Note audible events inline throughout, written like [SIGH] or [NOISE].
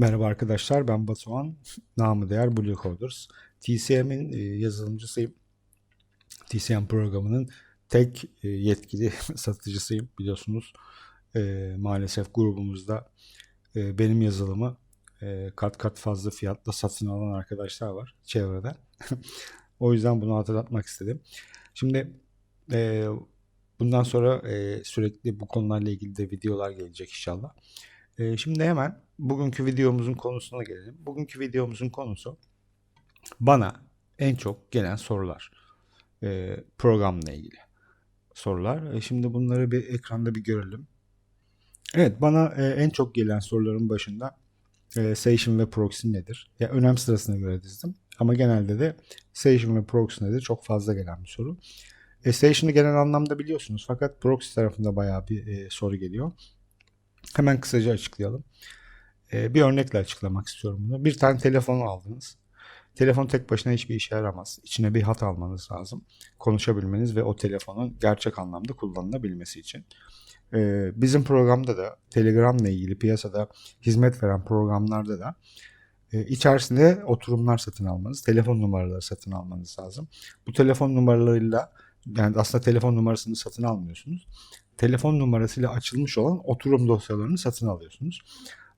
Merhaba arkadaşlar, ben Batuhan, namı değer Blue Coders. TCM'in e, yazılımcısıyım. TCM programının tek e, yetkili [LAUGHS] satıcısıyım biliyorsunuz. E, maalesef grubumuzda benim yazılımı kat kat fazla fiyatla satın alan arkadaşlar var çevrede. [LAUGHS] o yüzden bunu hatırlatmak istedim. Şimdi bundan sonra sürekli bu konularla ilgili de videolar gelecek inşallah. E, şimdi hemen bugünkü videomuzun konusuna gelelim. Bugünkü videomuzun konusu bana en çok gelen sorular. E, programla ilgili sorular. E, şimdi bunları bir ekranda bir görelim. Evet bana e, en çok gelen soruların başında e, Session ve Proxy nedir? Ya önem sırasına göre dizdim. Ama genelde de Session ve Proxy nedir? Çok fazla gelen bir soru. E, Session'ı genel anlamda biliyorsunuz fakat Proxy tarafında bayağı bir e, soru geliyor. Hemen kısaca açıklayalım. Ee, bir örnekle açıklamak istiyorum bunu. Bir tane telefonu aldınız. Telefon tek başına hiçbir işe yaramaz. İçine bir hat almanız lazım. Konuşabilmeniz ve o telefonun gerçek anlamda kullanılabilmesi için. Ee, bizim programda da Telegram'la ilgili piyasada hizmet veren programlarda da e, içerisinde oturumlar satın almanız, telefon numaraları satın almanız lazım. Bu telefon numaralarıyla yani aslında telefon numarasını satın almıyorsunuz. Telefon numarasıyla açılmış olan oturum dosyalarını satın alıyorsunuz.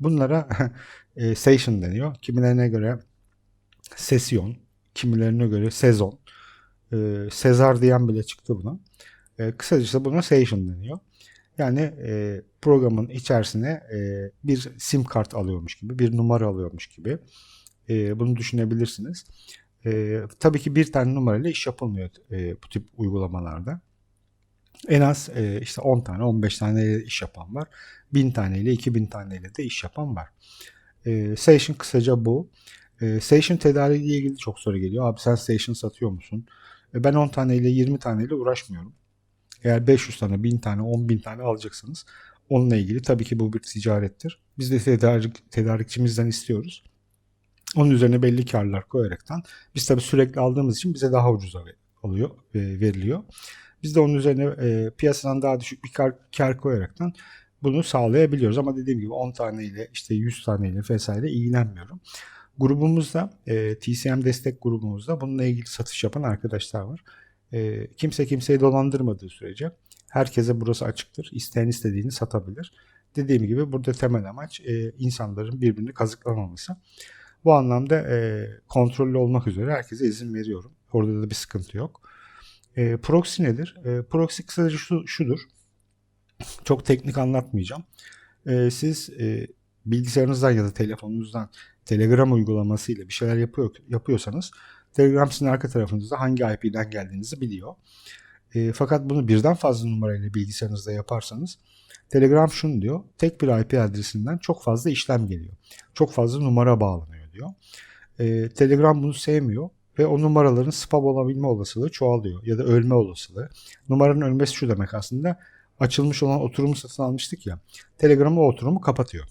Bunlara [LAUGHS] e, session deniyor. Kimilerine göre sesyon, kimilerine göre sezon. E, Sezar diyen bile çıktı buna. E, kısacası buna session deniyor. Yani e, programın içerisine e, bir sim kart alıyormuş gibi, bir numara alıyormuş gibi. E, bunu düşünebilirsiniz. E, tabii ki bir tane numarayla iş yapılmıyor e, bu tip uygulamalarda. En az e, işte 10 tane, 15 tane iş yapan var. 1000 taneyle, 2000 taneyle de iş yapan var. E, Station kısaca bu. E, Station tedariği ile ilgili çok soru geliyor. Abi sen Station satıyor musun? E, ben 10 taneyle, 20 taneyle uğraşmıyorum. Eğer 500 tane, 1000 tane, 10 bin tane alacaksınız. Onunla ilgili tabii ki bu bir ticarettir. Biz de tedarik, tedarikçimizden istiyoruz. Onun üzerine belli karlar koyaraktan biz tabii sürekli aldığımız için bize daha ucuza alıyor, veriliyor. Biz de onun üzerine e, piyasadan daha düşük bir kar, kar koyaraktan bunu sağlayabiliyoruz. Ama dediğim gibi 10 taneyle işte 100 taneyle vesaire ilgilenmiyorum. Grubumuzda e, TCM destek grubumuzda bununla ilgili satış yapan arkadaşlar var. E, kimse kimseyi dolandırmadığı sürece herkese burası açıktır. İsteyen istediğini satabilir. Dediğim gibi burada temel amaç e, insanların birbirini kazıklamaması. Bu anlamda e, kontrollü olmak üzere herkese izin veriyorum. Orada da bir sıkıntı yok. E, proxy nedir? E, proxy kısaca şu, şudur. Çok teknik anlatmayacağım. E, siz e, bilgisayarınızdan ya da telefonunuzdan Telegram uygulaması ile bir şeyler yapıyor, yapıyorsanız Telegram sizin arka tarafınızda hangi IP'den geldiğinizi biliyor. E, fakat bunu birden fazla numarayla bilgisayarınızda yaparsanız Telegram şunu diyor. Tek bir IP adresinden çok fazla işlem geliyor. Çok fazla numara bağlanıyor diyor. E, Telegram bunu sevmiyor ve o numaraların spam olabilme olasılığı çoğalıyor ya da ölme olasılığı. Numaranın ölmesi şu demek aslında açılmış olan oturumu satın almıştık ya. Telegram o oturumu kapatıyor.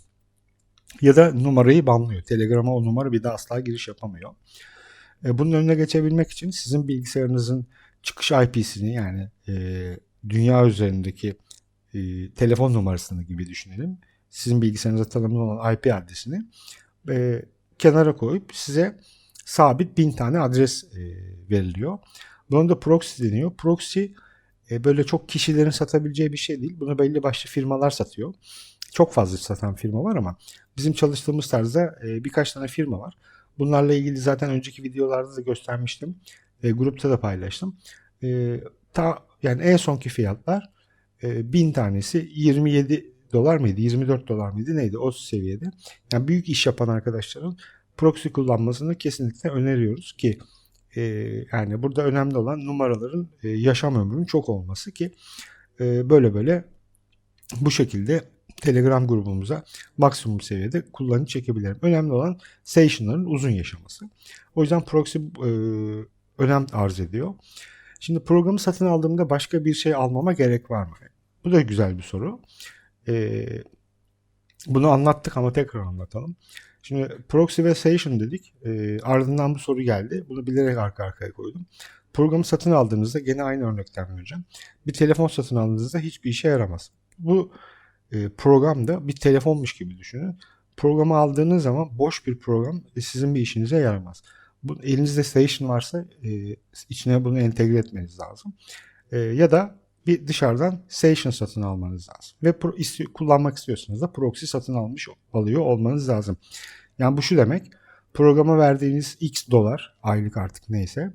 Ya da numarayı banlıyor. Telegram'a o numara bir daha asla giriş yapamıyor. E, bunun önüne geçebilmek için sizin bilgisayarınızın çıkış IP'sini yani e, dünya üzerindeki e, telefon numarasını gibi düşünelim. Sizin bilgisayarınıza tanımlı olan IP adresini e, kenara koyup size sabit bin tane adres e, veriliyor. Buna da proxy deniyor. Proxy e, böyle çok kişilerin satabileceği bir şey değil. Bunu belli başlı firmalar satıyor. Çok fazla satan firma var ama bizim çalıştığımız tarzda e, birkaç tane firma var. Bunlarla ilgili zaten önceki videolarda da göstermiştim. E, grupta da paylaştım. E, ta yani en sonki fiyatlar e, bin tanesi 27 dolar mıydı? 24 dolar mıydı? Neydi? O seviyede. Yani büyük iş yapan arkadaşların proxy kullanmasını kesinlikle öneriyoruz ki e, yani burada önemli olan numaraların e, yaşam ömrünün çok olması ki e, böyle böyle bu şekilde Telegram grubumuza maksimum seviyede kullanıcı çekebilirim. Önemli olan session'ların uzun yaşaması. O yüzden proxy e, önem arz ediyor. Şimdi programı satın aldığımda başka bir şey almama gerek var mı? Bu da güzel bir soru. E, bunu anlattık ama tekrar anlatalım. Şimdi proxy ve session dedik. E, ardından bu soru geldi. Bunu bilerek arka arkaya koydum. Programı satın aldığınızda gene aynı örnekten vereceğim. Bir telefon satın aldığınızda hiçbir işe yaramaz. Bu e, programda bir telefonmuş gibi düşünün. programı aldığınız zaman boş bir program e, sizin bir işinize yaramaz. Bu, elinizde Station varsa e, içine bunu entegre etmeniz lazım. E, ya da bir dışarıdan Station satın almanız lazım. Ve pro, isti, kullanmak istiyorsanız da proxy satın almış alıyor olmanız lazım. Yani bu şu demek. Programa verdiğiniz X dolar aylık artık neyse.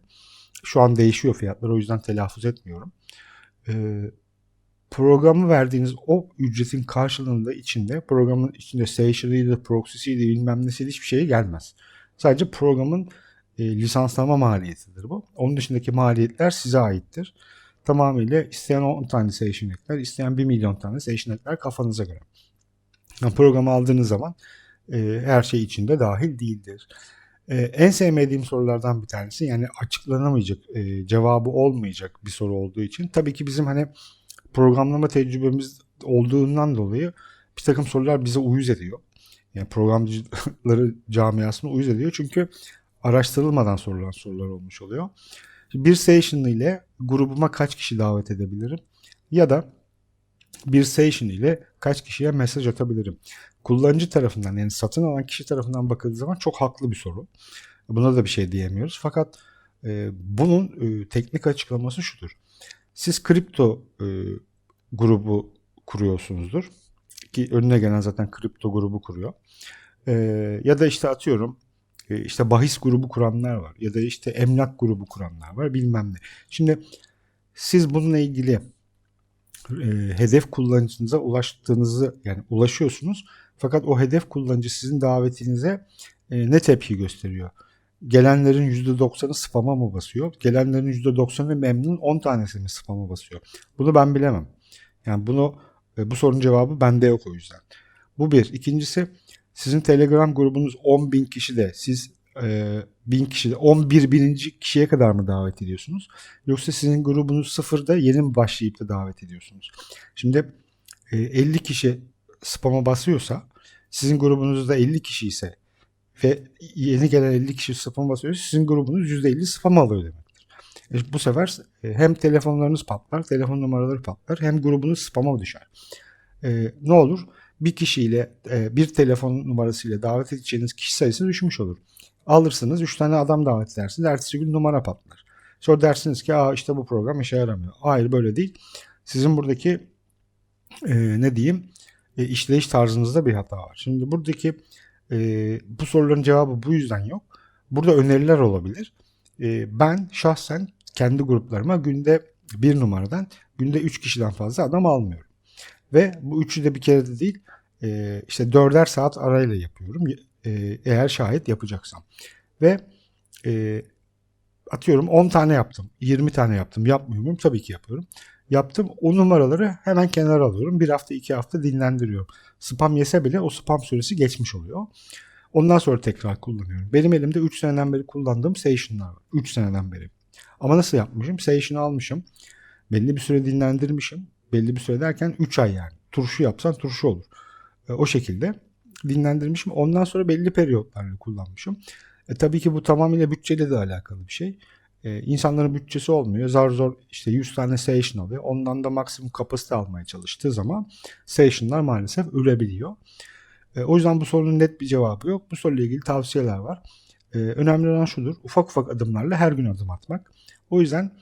Şu an değişiyor fiyatlar o yüzden telaffuz etmiyorum. Ee, programı verdiğiniz o ücretin karşılığında içinde programın içinde station'ıydı, proxy'siydi bilmem nesiydi hiçbir şey gelmez. Sadece programın e, lisanslama maliyetidir bu. Onun dışındaki maliyetler size aittir. Tamamıyla isteyen 10 tane session ekler, isteyen 1 milyon tane session ekler kafanıza göre. Yani programı aldığınız zaman e, her şey içinde dahil değildir. E, en sevmediğim sorulardan bir tanesi yani açıklanamayacak, e, cevabı olmayacak bir soru olduğu için. Tabii ki bizim hani programlama tecrübemiz olduğundan dolayı bir takım sorular bize uyuz ediyor. Yani programcıları camiasına uyuz ediyor. Çünkü araştırılmadan sorulan sorular olmuş oluyor. Bir session ile grubuma kaç kişi davet edebilirim? Ya da bir session ile kaç kişiye mesaj atabilirim? Kullanıcı tarafından yani satın alan kişi tarafından bakıldığı zaman çok haklı bir soru. Buna da bir şey diyemiyoruz. Fakat e, bunun e, teknik açıklaması şudur. Siz kripto e, grubu kuruyorsunuzdur. Ki önüne gelen zaten kripto grubu kuruyor. E, ya da işte atıyorum işte bahis grubu kuranlar var. Ya da işte emlak grubu kuranlar var bilmem ne. Şimdi siz bununla ilgili e, hedef kullanıcınıza ulaştığınızı yani ulaşıyorsunuz. Fakat o hedef kullanıcı sizin davetinize e, ne tepki gösteriyor? Gelenlerin %90'ı spam'a mı basıyor? Gelenlerin %90'ı memnun 10 tanesi mi spam'a basıyor? Bunu ben bilemem. Yani bunu e, bu sorunun cevabı bende yok o yüzden. Bu bir. İkincisi sizin Telegram grubunuz 10 bin kişi de siz e, bin kişi de 11 bininci kişiye kadar mı davet ediyorsunuz? Yoksa sizin grubunuz sıfırda yeni mi başlayıp da davet ediyorsunuz? Şimdi e, 50 kişi spam'a basıyorsa sizin grubunuzda 50 kişi ise ve yeni gelen 50 kişi spam basıyor sizin grubunuz %50 spam alıyor demektir. E, bu sefer e, hem telefonlarınız patlar, telefon numaraları patlar hem grubunuz spam'a düşer. E, ne olur? Bir kişiyle e, bir telefon numarasıyla davet edeceğiniz kişi sayısı düşmüş olur. Alırsınız 3 tane adam davet edersiniz. Ertesi gün numara patlar. Sonra dersiniz ki Aa, işte bu program işe yaramıyor. Hayır böyle değil. Sizin buradaki e, ne diyeyim e, işleyiş tarzınızda bir hata var. Şimdi buradaki e, bu soruların cevabı bu yüzden yok. Burada öneriler olabilir. E, ben şahsen kendi gruplarıma günde bir numaradan günde üç kişiden fazla adam almıyorum. Ve bu üçü de bir kere de değil e, işte dörder saat arayla yapıyorum. E, eğer şahit yapacaksam. Ve e, atıyorum 10 tane yaptım. 20 tane yaptım. Yapmıyor muyum? Tabii ki yapıyorum. Yaptım. O numaraları hemen kenara alıyorum. Bir hafta iki hafta dinlendiriyorum. Spam yese bile o spam süresi geçmiş oluyor. Ondan sonra tekrar kullanıyorum. Benim elimde 3 seneden beri kullandığım Station'lar var. 3 seneden beri. Ama nasıl yapmışım? Station'ı almışım. Belli bir süre dinlendirmişim. Belli bir süre derken 3 ay yani. Turşu yapsan turşu olur. E, o şekilde dinlendirmişim. Ondan sonra belli periyotlarla kullanmışım. E, tabii ki bu tamamıyla bütçeyle de alakalı bir şey. E, insanların bütçesi olmuyor. Zar zor işte 100 tane session alıyor. Ondan da maksimum kapasite almaya çalıştığı zaman session'lar maalesef ölebiliyor. E, o yüzden bu sorunun net bir cevabı yok. Bu soruyla ilgili tavsiyeler var. E, önemli olan şudur. Ufak ufak adımlarla her gün adım atmak. O yüzden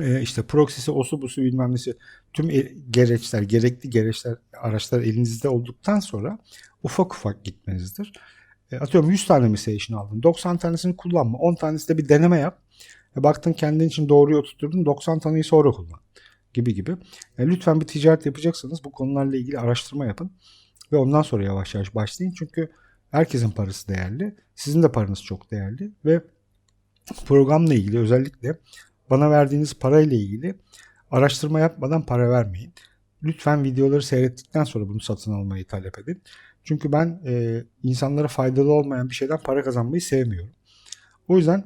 e, işte proxy'si, osu busu bilmem nesi tüm e, gereçler, gerekli gereçler, araçlar elinizde olduktan sonra ufak ufak gitmenizdir. E, atıyorum 100 tane mi session aldın. 90 tanesini kullanma. 10 tanesi de bir deneme yap. E, baktın kendin için doğruyu oturtturdun. 90 taneyi sonra kullan. Gibi gibi. Lütfen bir ticaret yapacaksanız bu konularla ilgili araştırma yapın. Ve ondan sonra yavaş yavaş başlayın. Çünkü herkesin parası değerli. Sizin de paranız çok değerli. Ve programla ilgili özellikle bana verdiğiniz parayla ilgili araştırma yapmadan para vermeyin. Lütfen videoları seyrettikten sonra bunu satın almayı talep edin. Çünkü ben e, insanlara faydalı olmayan bir şeyden para kazanmayı sevmiyorum. O yüzden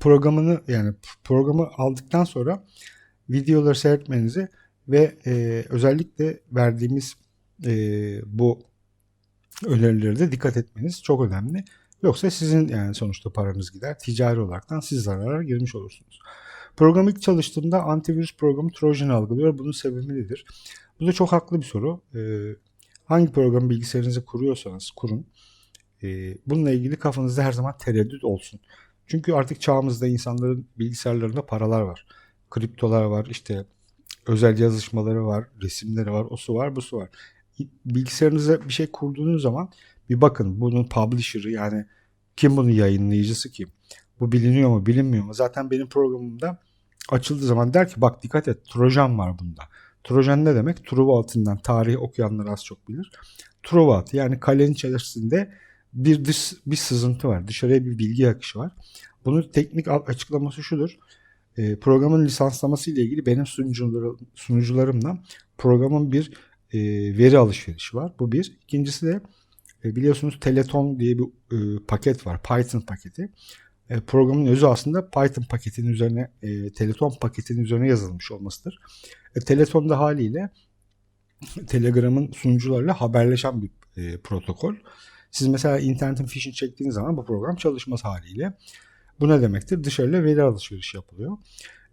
programını yani programı aldıktan sonra videoları seyretmenizi ve e, özellikle verdiğimiz e, bu önerileri de dikkat etmeniz çok önemli. Yoksa sizin yani sonuçta paranız gider. Ticari olaraktan siz zarara girmiş olursunuz. Program ilk çalıştığında antivirüs programı Trojan algılıyor. Bunun sebebi nedir? Bu da çok haklı bir soru. Ee, Hangi program bilgisayarınızı kuruyorsanız kurun. E, bununla ilgili kafanızda her zaman tereddüt olsun. Çünkü artık çağımızda insanların bilgisayarlarında paralar var. Kriptolar var, işte özel yazışmaları var, resimleri var, o su var, bu su var. Bilgisayarınıza bir şey kurduğunuz zaman bir bakın bunun publisher'ı yani kim bunun yayınlayıcısı kim? Bu biliniyor mu, bilinmiyor mu? Zaten benim programımda açıldığı zaman der ki bak dikkat et Trojan var bunda. Trojan ne demek? Truva altından tarihi okuyanlar az çok bilir. Truva altı yani kalenin içerisinde bir dış bir sızıntı var. Dışarıya bir bilgi akışı var. Bunun teknik açıklaması şudur. E, programın lisanslaması ile ilgili benim sunucularım, sunucularımla programın bir e, veri alışverişi var. Bu bir. İkincisi de e, biliyorsunuz Teleton diye bir e, paket var. Python paketi. E, programın özü aslında Python paketinin üzerine e, Teleton paketinin üzerine yazılmış olmasıdır. E, Teleton da haliyle Telegram'ın sunucularıyla haberleşen bir e, protokol. Siz mesela internetin fişini çektiğiniz zaman bu program çalışmaz haliyle. Bu ne demektir? Dışarıyla veri alışverişi yapılıyor.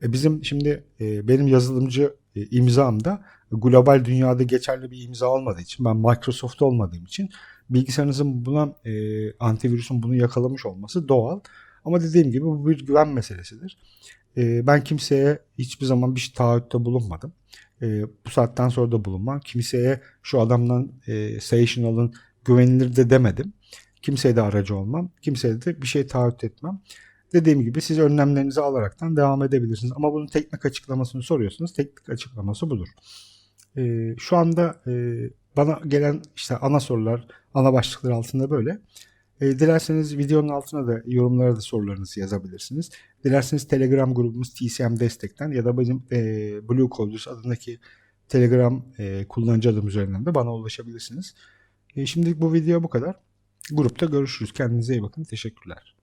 E bizim şimdi e, benim yazılımcı e, imzamda global dünyada geçerli bir imza olmadığı için ben Microsoft olmadığım için bilgisayarınızın buna e, antivirüsün bunu yakalamış olması doğal. Ama dediğim gibi bu bir güven meselesidir. E, ben kimseye hiçbir zaman bir taahhütte bulunmadım. E, bu saatten sonra da bulunmam. Kimseye şu adamdan e, session alın güvenilir de demedim. Kimseye de aracı olmam. Kimseye de bir şey taahhüt etmem. Dediğim gibi siz önlemlerinizi alaraktan devam edebilirsiniz. Ama bunun teknik açıklamasını soruyorsunuz. Teknik açıklaması budur. Ee, şu anda e, bana gelen işte ana sorular, ana başlıklar altında böyle. E, dilerseniz videonun altına da yorumlara da sorularınızı yazabilirsiniz. Dilerseniz Telegram grubumuz TCM Destek'ten ya da benim e, Blue Coders adındaki Telegram e, kullanıcı adım üzerinden de bana ulaşabilirsiniz. E, şimdilik bu video bu kadar. Grupta görüşürüz. Kendinize iyi bakın. Teşekkürler.